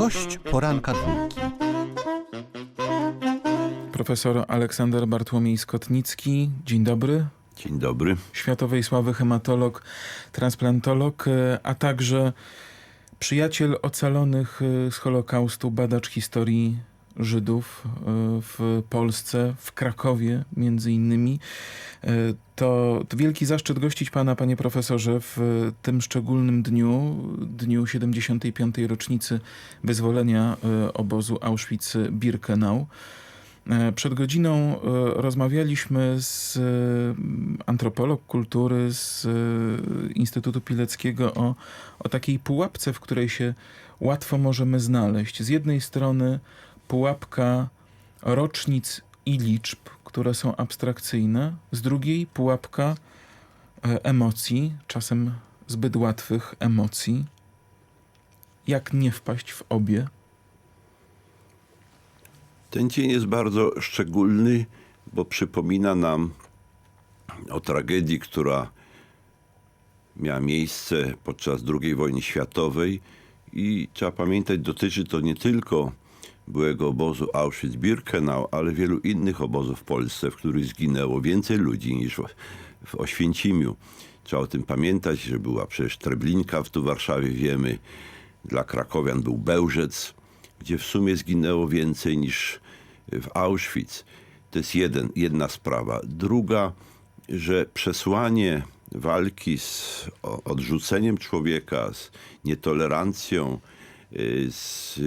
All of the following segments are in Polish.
Gość poranka dwójki. Profesor Aleksander Bartłomiej Skotnicki, dzień dobry. Dzień dobry. Światowej sławy hematolog, transplantolog, e, a także przyjaciel ocalonych e, z Holokaustu, badacz historii Żydów e, w Polsce, w Krakowie między innymi. E, To, to wielki zaszczyt gościć pana, panie profesorze, w tym szczególnym dniu, dniu 75. rocznicy wyzwolenia e, obozu Auschwitz-Birkenau. Przed godziną rozmawialiśmy z antropolog kultury z Instytutu Pileckiego o, o takiej pułapce, w której się łatwo możemy znaleźć. Z jednej strony pułapka rocznic i liczb, które są abstrakcyjne, z drugiej pułapka e, emocji, czasem zbyt łatwych emocji. Jak nie wpaść w obie? Ten dzień jest bardzo szczególny, bo przypomina nam o tragedii, która miała miejsce podczas II wojny światowej i trzeba pamiętać, dotyczy to nie tylko byłego obozu Auschwitz-Birkenau, ale wielu innych obozów w Polsce, w których zginęło więcej ludzi niż w, Oświęcimiu. Trzeba o tym pamiętać, że była przecież Treblinka tu w Warszawie, wiemy, dla krakowian był Bełżec, gdzie w sumie zginęło więcej niż w Auschwitz. To jest jeden, jedna sprawa. Druga, że przesłanie walki z odrzuceniem człowieka, z nietolerancją, y, z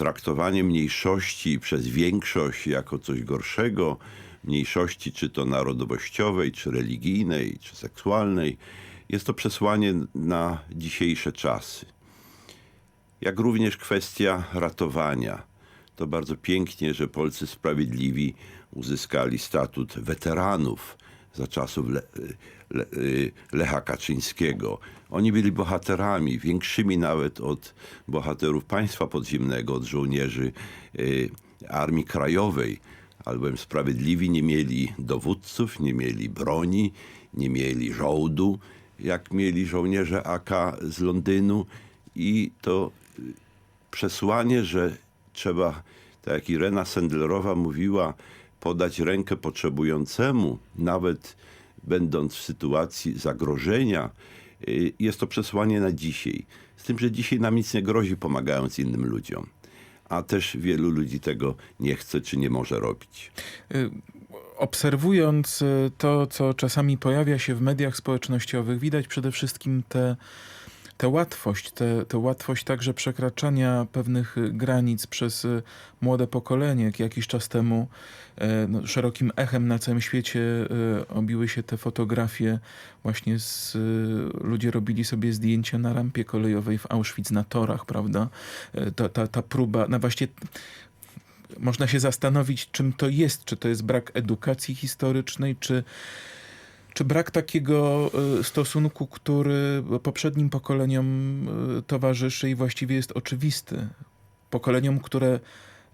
traktowaniem mniejszości przez większość jako coś gorszego, mniejszości czy to narodowościowej, czy religijnej, czy seksualnej, jest to przesłanie na dzisiejsze czasy jak również kwestia ratowania. To bardzo pięknie, że Polscy Sprawiedliwi uzyskali statut weteranów za czasów Le, Lecha Kaczyńskiego. Oni byli bohaterami, większymi nawet od bohaterów państwa podziemnego, od żołnierzy y, Armii Krajowej. Albowiem Sprawiedliwi nie mieli dowódców, nie mieli broni, nie mieli żołdu, jak mieli żołnierze AK z Londynu i to y, przesłanie, że trzeba, tak jak Irena Sendlerowa mówiła, podać rękę potrzebującemu, nawet będąc w sytuacji zagrożenia, y, jest to przesłanie na dzisiaj. Z tym, że dzisiaj nam nic nie grozi, pomagając innym ludziom. A też wielu ludzi tego nie chce czy nie może robić. Y, Obserwując y, to, co czasami pojawia się w mediach społecznościowych, widać przede wszystkim tę tę łatwość, tę tę łatwość także przekraczania pewnych granic przez y, młode pokolenie. Jak Jakiś czas temu e, no, szerokim echem na całym świecie y, obiły się te fotografie. Właśnie z, y, ludzie robili sobie zdjęcia na rampie kolejowej w Auschwitz na torach, prawda? E, Ta, ta, ta próba, no właśnie można się zastanowić, czym to jest. Czy to jest brak edukacji historycznej, czy, czy brak takiego y, stosunku, który poprzednim pokoleniom y, towarzyszy i właściwie jest oczywisty. Pokoleniom, które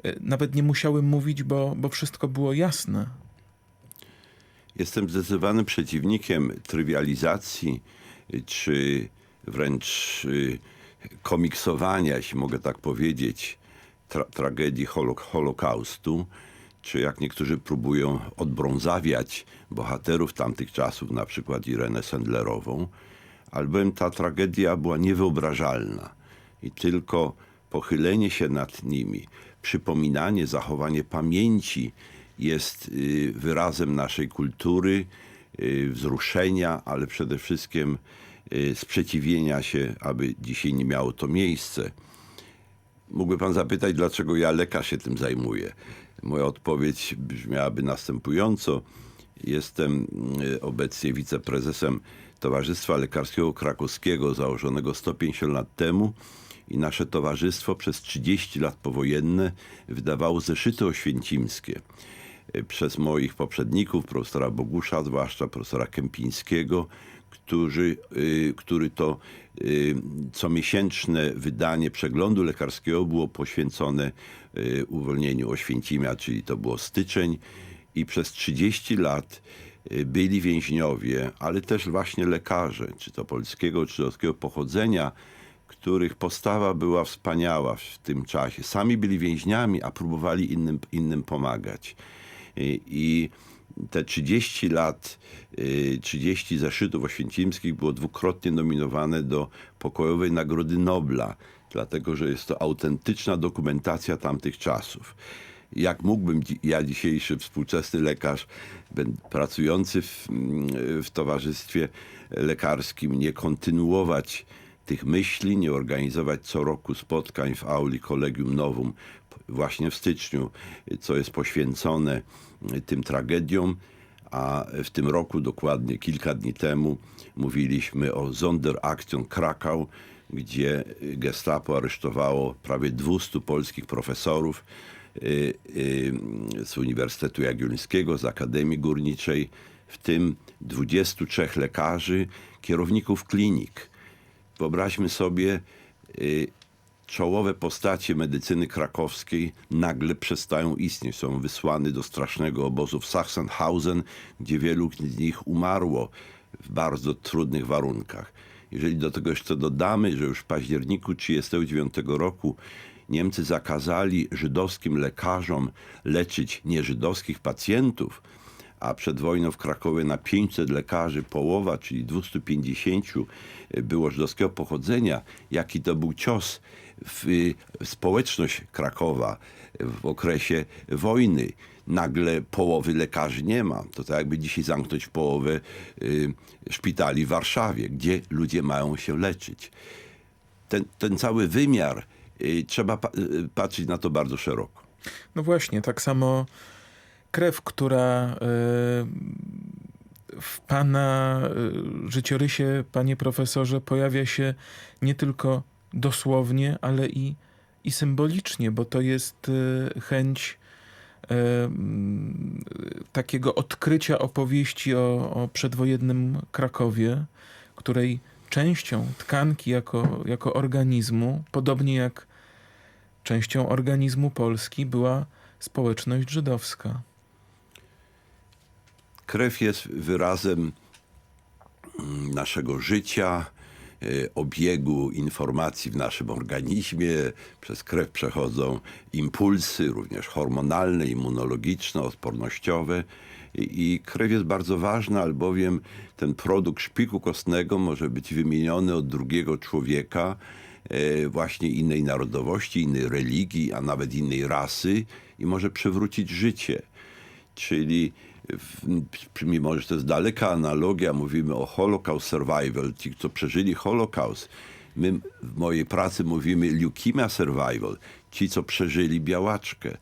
y, nawet nie musiały mówić, bo, bo wszystko było jasne. Jestem zdecydowanym przeciwnikiem trywializacji czy wręcz komiksowania, jeśli mogę tak powiedzieć, tra tragedii holo Holokaustu, czy jak niektórzy próbują odbrązawiać bohaterów tamtych czasów, na przykład Irenę Sendlerową, albowiem ta tragedia była niewyobrażalna i tylko pochylenie się nad nimi, przypominanie, zachowanie pamięci jest y, wyrazem naszej kultury, y, wzruszenia, ale przede wszystkim y, sprzeciwienia się, aby dzisiaj nie miało to miejsce. Mógłby pan zapytać, dlaczego ja, lekarz, się tym zajmuję. Moja odpowiedź brzmiałaby następująco. Jestem y, obecnie wiceprezesem Towarzystwa Lekarskiego Krakowskiego, założonego 150 lat temu i nasze towarzystwo przez 30 lat powojenne wydawało zeszyty oświęcimskie. Y, Przez moich poprzedników, profesora Bogusza, zwłaszcza profesora Kępińskiego, którzy, y, który to y, comiesięczne wydanie przeglądu lekarskiego było poświęcone y, uwolnieniu Oświęcimia, czyli to było styczeń i przez 30 lat byli więźniowie, ale też właśnie lekarze, czy to polskiego, czy żydowskiego pochodzenia, których postawa była wspaniała w tym czasie. Sami byli więźniami, a próbowali innym, innym pomagać. I, i te 30 lat, y, 30 zeszytów oświęcimskich było dwukrotnie nominowane do Pokojowej Nagrody Nobla, dlatego że jest to autentyczna dokumentacja tamtych czasów. Jak mógłbym ja, dzisiejszy współczesny lekarz, pracujący w, mm, w towarzystwie lekarskim, nie kontynuować tych myśli, nie organizować co roku spotkań w auli Collegium Novum właśnie w styczniu, co jest poświęcone tym tragediom, a w tym roku, dokładnie kilka dni temu, mówiliśmy o Sonderaktion Krakau, gdzie gestapo aresztowało prawie 200 polskich profesorów y, y, z Uniwersytetu Jagiellońskiego, z Akademii Górniczej, w tym 23 lekarzy, kierowników klinik. Wyobraźmy sobie, y, czołowe postacie medycyny krakowskiej nagle przestają istnieć. Są wysłane do strasznego obozu w Sachsenhausen, gdzie wielu z nich umarło w bardzo trudnych warunkach. Jeżeli do tego jeszcze dodamy, że już w październiku 1939 roku Niemcy zakazali żydowskim lekarzom leczyć nieżydowskich pacjentów, a przed wojną w Krakowie na 500 lekarzy połowa, czyli 250 było żydowskiego pochodzenia, jaki to był cios w y, społeczność Krakowa w okresie wojny. Nagle połowy lekarzy nie ma. To tak jakby dzisiaj zamknąć połowę y, szpitali w Warszawie, gdzie ludzie mają się leczyć. Ten, ten cały wymiar, y, trzeba pa- patrzeć na to bardzo szeroko. No właśnie, tak samo krew, która y, w pana y, życiorysie, panie profesorze, pojawia się nie tylko dosłownie, ale i, i symbolicznie, bo to jest y, chęć takiego odkrycia opowieści o, o przedwojennym Krakowie, której częścią tkanki jako, jako organizmu, podobnie jak częścią organizmu Polski była społeczność żydowska. Krew jest wyrazem mm, naszego życia, e, obiegu informacji w naszym organizmie. Przez krew przechodzą impulsy, również hormonalne, immunologiczne, odpornościowe. I krew jest bardzo ważna, albowiem ten produkt szpiku kostnego może być wymieniony od drugiego człowieka, e, właśnie innej narodowości, innej religii, a nawet innej rasy i może przywrócić życie. Czyli mimo, że to jest daleka analogia, mówimy o Holocaust Survival, ci, co przeżyli Holocaust. My w mojej pracy mówimy leukemia survival, ci, co przeżyli białaczkę.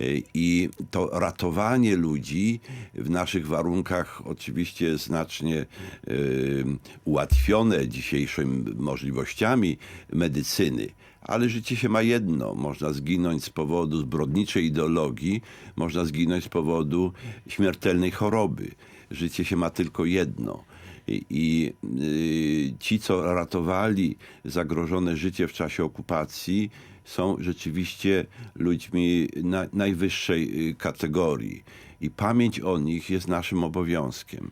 Y, I to ratowanie ludzi w naszych warunkach oczywiście znacznie y, ułatwione dzisiejszymi możliwościami medycyny. Ale życie się ma jedno. Można zginąć z powodu zbrodniczej ideologii, można zginąć z powodu śmiertelnej choroby. Życie się ma tylko jedno. I, y, ci, co ratowali zagrożone życie w czasie okupacji, są rzeczywiście ludźmi na, najwyższej y, kategorii. I pamięć o nich jest naszym obowiązkiem.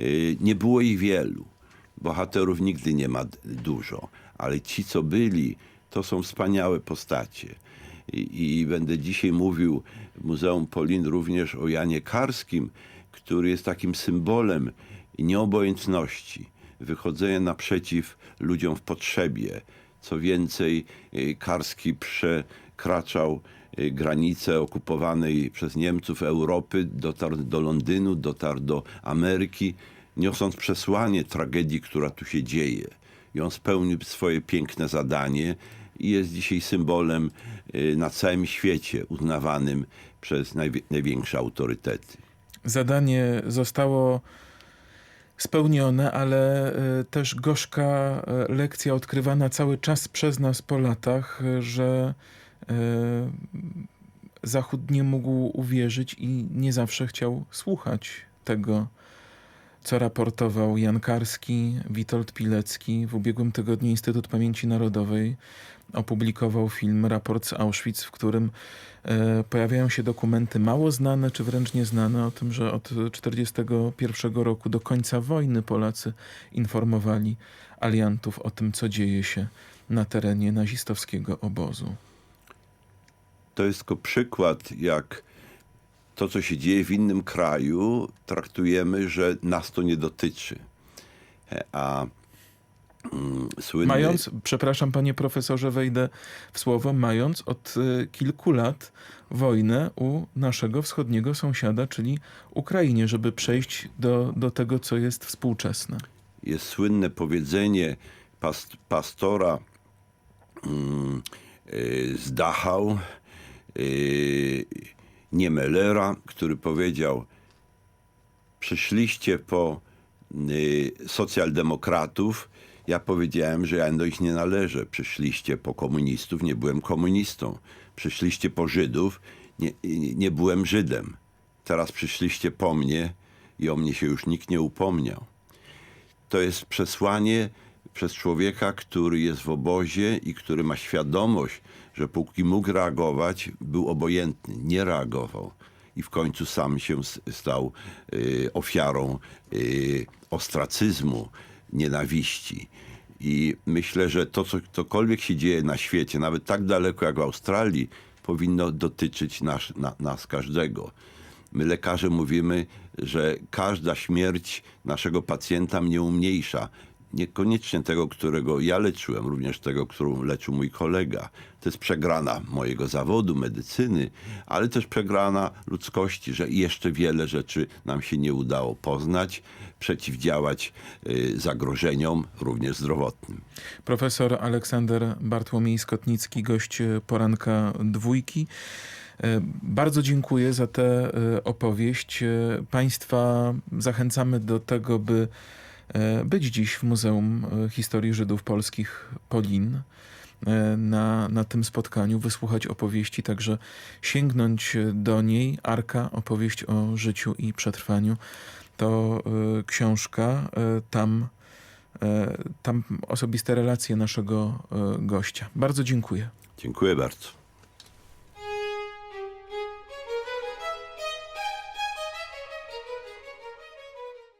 Y, nie było ich wielu. Bohaterów nigdy nie ma dużo, ale ci, co byli, to są wspaniałe postacie. I, I będę dzisiaj mówił w Muzeum Polin również o Janie Karskim, który jest takim symbolem nieobojętności, wychodzenia naprzeciw ludziom w potrzebie. Co więcej, y, Karski przekraczał y, granice okupowanej przez Niemców Europy, dotarł do Londynu, dotarł do Ameryki, niosąc przesłanie tragedii, która tu się dzieje. I on spełnił swoje piękne zadanie i jest dzisiaj symbolem y, na całym świecie uznawanym przez najwi- największe autorytety. Zadanie zostało spełnione, ale y, też gorzka y, lekcja odkrywana cały czas przez nas po latach, y, że Zachód nie mógł uwierzyć i nie zawsze chciał słuchać tego, co raportował Jan Karski, Witold Pilecki. W ubiegłym tygodniu Instytut Pamięci Narodowej opublikował film Raport z Auschwitz, w którym e, pojawiają się dokumenty mało znane, czy wręcz nieznane o tym, że od 1941 roku do końca wojny Polacy informowali aliantów o tym, co dzieje się na terenie nazistowskiego obozu. To jest tylko przykład, jak to, co się dzieje w innym kraju, traktujemy, że nas to nie dotyczy. E, A mm, słynny... Mając, przepraszam panie profesorze, wejdę w słowo, mając od y, kilku lat wojnę u naszego wschodniego sąsiada, czyli Ukrainie, żeby przejść do, do tego, co jest współczesne. jest słynne powiedzenie past, pastora mm, y, z Dachau, Niemelera, który powiedział: Przyszliście po y, socjaldemokratów. Ja powiedziałem, że ja do nich nie należę. Przyszliście po komunistów, nie byłem komunistą. Przyszliście po Żydów, nie, nie, nie byłem Żydem. Teraz przyszliście po mnie i o mnie się już nikt nie upomniał to jest przesłanie przez człowieka, który jest w obozie i który ma świadomość, że póki mógł reagować, był obojętny, nie reagował. I w końcu sam się stał y, ofiarą y, ostracyzmu, nienawiści. I myślę, że to, co cokolwiek się dzieje na świecie, nawet tak daleko jak w Australii, powinno dotyczyć nas, na, nas każdego. My lekarze mówimy, że każda śmierć naszego pacjenta mnie umniejsza. Niekoniecznie tego, którego ja leczyłem, również tego, którą leczył mój kolega. To jest przegrana mojego zawodu, medycyny, ale też przegrana ludzkości, że jeszcze wiele rzeczy nam się nie udało poznać, przeciwdziałać y, zagrożeniom, również zdrowotnym. Profesor Aleksander Bartłomiej-Skotnicki, gość e, poranka dwójki. E, Bardzo dziękuję za tę opowieść. Państwa zachęcamy do tego, by być dziś w Muzeum e, Historii Żydów Polskich Polin e, na, na tym spotkaniu, wysłuchać opowieści, także sięgnąć do niej. Arka, opowieść o życiu i przetrwaniu. To e, książka, e, tam e, tam osobiste relacje naszego e, gościa. Bardzo dziękuję. Dziękuję bardzo.